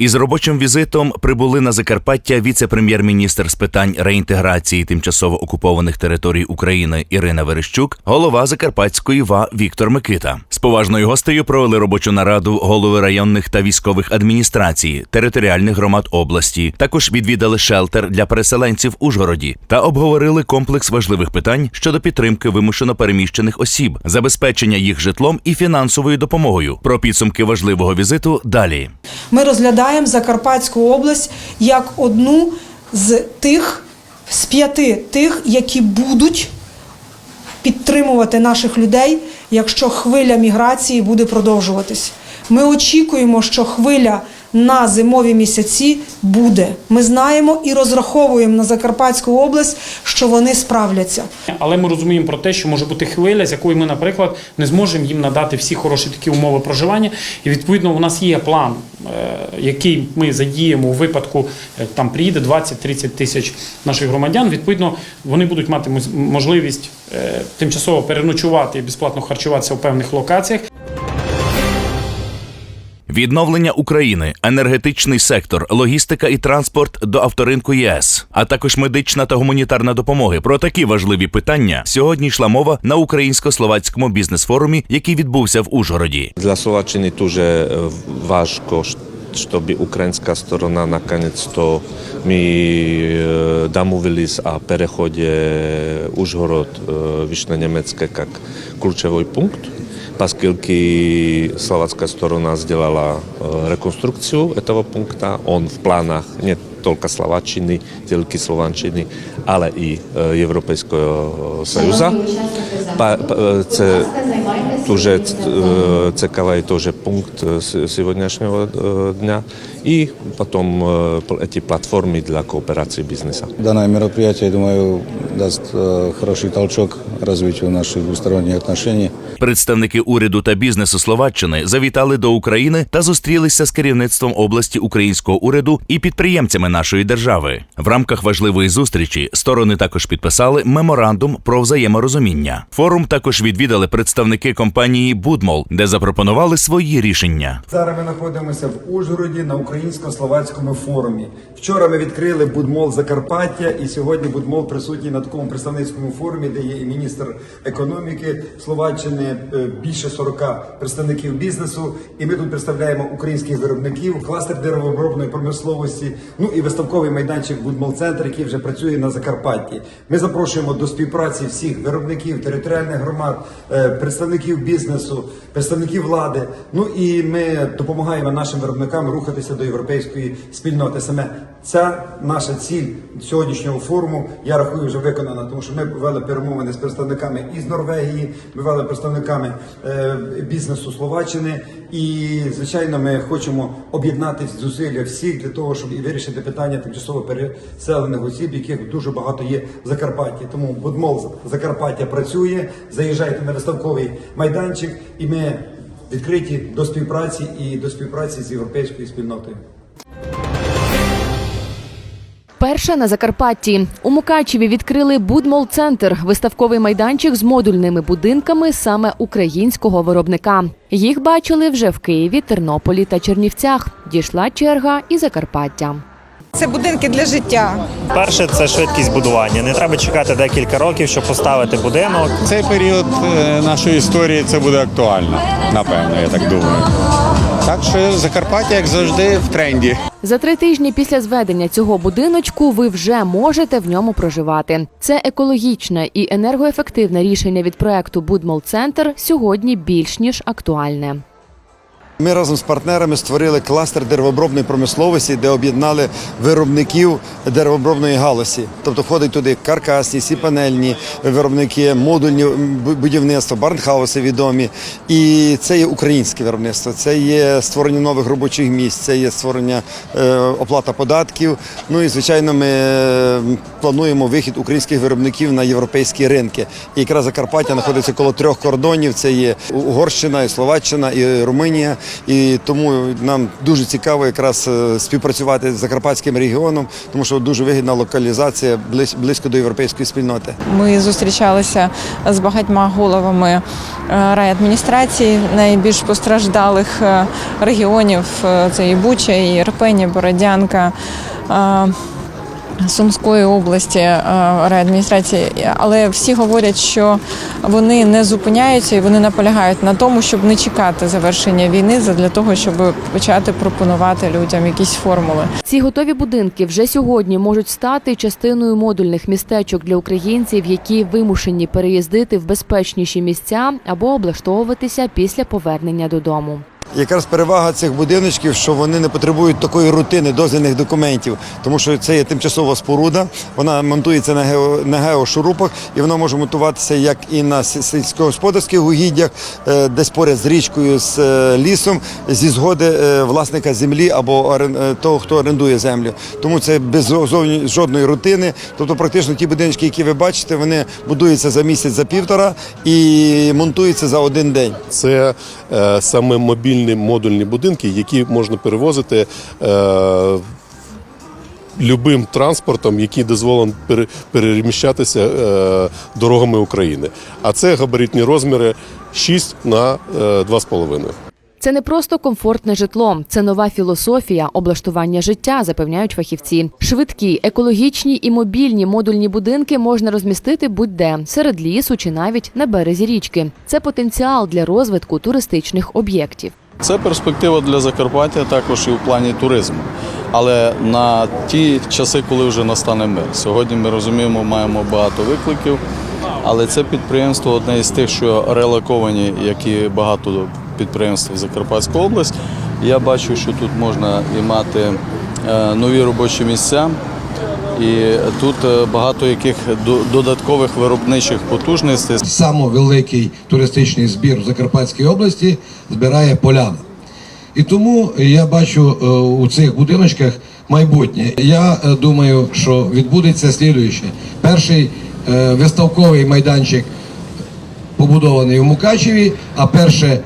Із робочим візитом прибули на Закарпаття віце-прем'єр-міністр з питань реінтеграції тимчасово окупованих територій України Ірина Верещук, голова Закарпатської ва Віктор Микита. З поважною гостею провели робочу нараду голови районних та військових адміністрацій, територіальних громад області. Також відвідали шелтер для переселенців Ужгороді та обговорили комплекс важливих питань щодо підтримки вимушено переміщених осіб, забезпечення їх житлом і фінансовою допомогою. Про підсумки важливого візиту далі. Ми розглядаємо Закарпатську область як одну з тих з п'яти тих, які будуть підтримувати наших людей, якщо хвиля міграції буде продовжуватись. Ми очікуємо, що хвиля на зимові місяці буде. Ми знаємо і розраховуємо на Закарпатську область, що вони справляться. Але ми розуміємо про те, що може бути хвиля, з якою ми, наприклад, не зможемо їм надати всі хороші такі умови проживання. І відповідно у нас є план, е, який ми задіємо у випадку, е, там приїде 20-30 тисяч наших громадян. Відповідно, вони будуть мати можливість е, тимчасово переночувати і безплатно харчуватися у певних локаціях. Відновлення України, енергетичний сектор, логістика і транспорт до авторинку ЄС, а також медична та гуманітарна допомоги. Про такі важливі питання сьогодні йшла мова на українсько-словацькому бізнес-форумі, який відбувся в Ужгороді. Dla Slovačiny дуже е, важко, щоб українська сторона наконець то ми е, домовились о переході Ужгород е, як ключовий пункт, поскольку словацька сторона сделала э, реконструкцию этого пункта. Он в планах не только Словаччини, тільки Словаччини, але і е, Європейського Союзу. Па- па- е, Це дуже е, цікавий теж пункт е, с- сьогоднішнього е, дня. І потім е, пл- ці платформи для кооперації бізнесу. Данное мероприятие, я думаю, даст э, хороший толчок развитию наших двусторонних отношений. Представники уряду та бізнесу Словаччини завітали до України та зустрілися з керівництвом області українського уряду і підприємцями нашої держави. В рамках важливої зустрічі сторони також підписали меморандум про взаєморозуміння. Форум також відвідали представники компанії Будмол, де запропонували свої рішення. Зараз ми знаходимося в Ужгороді на українсько-словацькому форумі. Вчора ми відкрили Будмол Закарпаття, і сьогодні Будмол присутній на такому представницькому форумі, де є і міністр економіки Словаччини, е, більше 40 представників бізнесу. І ми тут представляємо українських виробників, кластер деревообробної промисловості, ну і виставковий майданчик Будмол Центр, який вже працює на Закарпатті. Ми запрошуємо до співпраці всіх виробників, територіальних громад, е, представників бізнесу, представників влади. Ну і ми допомагаємо нашим виробникам рухатися до європейської спільноти. Саме ця наша ціль сьогоднішнього форуму, я рахую, вже виконана, тому що ми вели перемовини з представниками із Норвегії, ми вели представниками е, бізнесу Словаччини, і звичайно, ми хочемо об'єднати зусилля всіх для того, щоб і вирішити питання тимчасово переселених осіб, яких дуже багато є в Закарпатті. Тому Будмол Закарпаття працює. Заїжджайте на виставковий майданчик, і ми відкриті до співпраці і до співпраці з європейською спільнотою. Перша на Закарпатті у Мукачеві відкрили Будмол-центр, виставковий майданчик з модульними будинками саме українського виробника. Їх бачили вже в Києві, Тернополі та Чернівцях. Дійшла черга і Закарпаття. Це будинки для життя. Перше це швидкість будування. Не треба чекати декілька років, щоб поставити будинок. Цей період е, нашої історії це буде актуально, напевно, я так думаю. Так що Закарпаття, як завжди, в тренді. За три тижні після зведення цього будиночку ви вже можете в ньому проживати. Це екологічне і енергоефективне рішення від проекту Будмол-центр сьогодні більш ніж актуальне. Ми разом з партнерами створили кластер деревообробної промисловості, де об'єднали виробників деревообробної галузі. Тобто входять туди каркасні, сіпанельні виробники, модульні бу- будівництва, барнхауси відомі. І це є українське виробництво, це є створення нових робочих місць, це є створення е, оплата податків. Ну і звичайно, ми плануємо вихід українських виробників на європейські ринки. І якраз Закарпаття знаходиться коло трьох кордонів: це є Угорщина, і Словаччина, і Румунія. І тому нам дуже цікаво якраз е, співпрацювати з закарпатським регіоном, тому що дуже вигідна локалізація близь- близько до європейської спільноти. Ми зустрічалися з багатьма головами е, райадміністрацій найбільш постраждалих е, регіонів. Це і Буча, і Ірпені, Бородянка. Сумської області е, райадміністрації, але всі говорять, що вони не зупиняються і вони наполягають на тому, щоб не чекати завершення війни, для того, щоб почати пропонувати людям якісь формули. Ці готові будинки вже сьогодні можуть стати частиною модульних містечок для українців, які вимушені переїздити в безпечніші місця або облаштовуватися після повернення додому. Якраз перевага цих будиночків, що вони не потребують такої рутини дозвільних документів, тому що це є тимчасова споруда, вона монтується на гео, на геошурупах, і вона може монтуватися як і на сільськогосподарських угіддях, е, десь поряд з річкою, з е, лісом, зі згоди е, власника землі або того, хто орендує землю. Тому це без жодної рутини. Тобто, практично ті будиночки, які ви бачите, вони будуються за місяць, за півтора і монтуються за один день. Це е, саме мобільні модульні будинки, які можна перевозити е, любим транспортом, який дозволен пере- переміщатися е, дорогами України. А це габаритні розміри 6 на е, 2,5. Це не просто комфортне житло, це нова філософія облаштування життя, запевняють фахівці. Швидкі, екологічні і мобільні модульні будинки можна розмістити будь-де серед лісу чи навіть на березі річки. Це потенціал для розвитку туристичних об'єктів. Це перспектива для Закарпаття також і в плані туризму. Але на ті часи, коли вже настане мир. Сьогодні ми розуміємо, маємо багато викликів, але це підприємство одне із тих, що релоковані, як і багато підприємств в Закарпатську область. Я бачу, що тут можна і мати е, нові робочі місця. І тут е, багато яких до- додаткових виробничих потужностей. Саме великий туристичний збір в Закарпатській області збирає поляна. І тому я бачу е, у цих будиночках майбутнє. Я е, думаю, що відбудеться слідуюче. Перший виставковий майданчик побудований в Мукачеві, а перше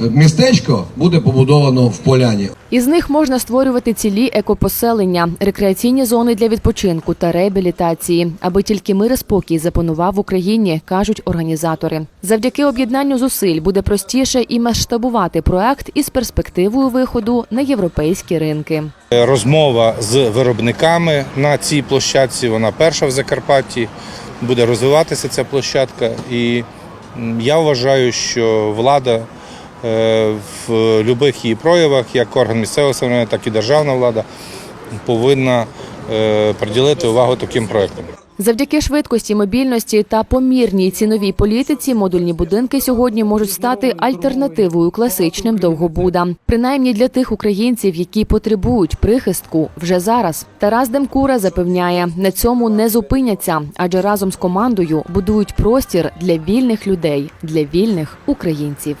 містечко буде побудовано в Поляні. Із них можна створювати цілі екопоселення, рекреаційні зони для відпочинку та реабілітації, аби тільки мир і спокій запанував в Україні, кажуть організатори. Завдяки об'єднанню зусиль буде простіше і масштабувати проект із перспективою виходу на європейські ринки. Розмова з виробниками на цій площадці. Вона перша в Закарпатті. Буде розвиватися ця площадка. І я вважаю, що влада в будь-яких її проявах, як орган місцевого самоврядування, так і державна влада, повинна е, приділити увагу таким проектам. Завдяки швидкості, мобільності та помірній ціновій політиці модульні будинки сьогодні можуть стати альтернативою класичним довгобудам. Принаймні для тих українців, які потребують прихистку вже зараз. Тарас Демкура запевняє, на цьому не зупиняться, адже разом з командою будують простір для вільних людей, для вільних українців.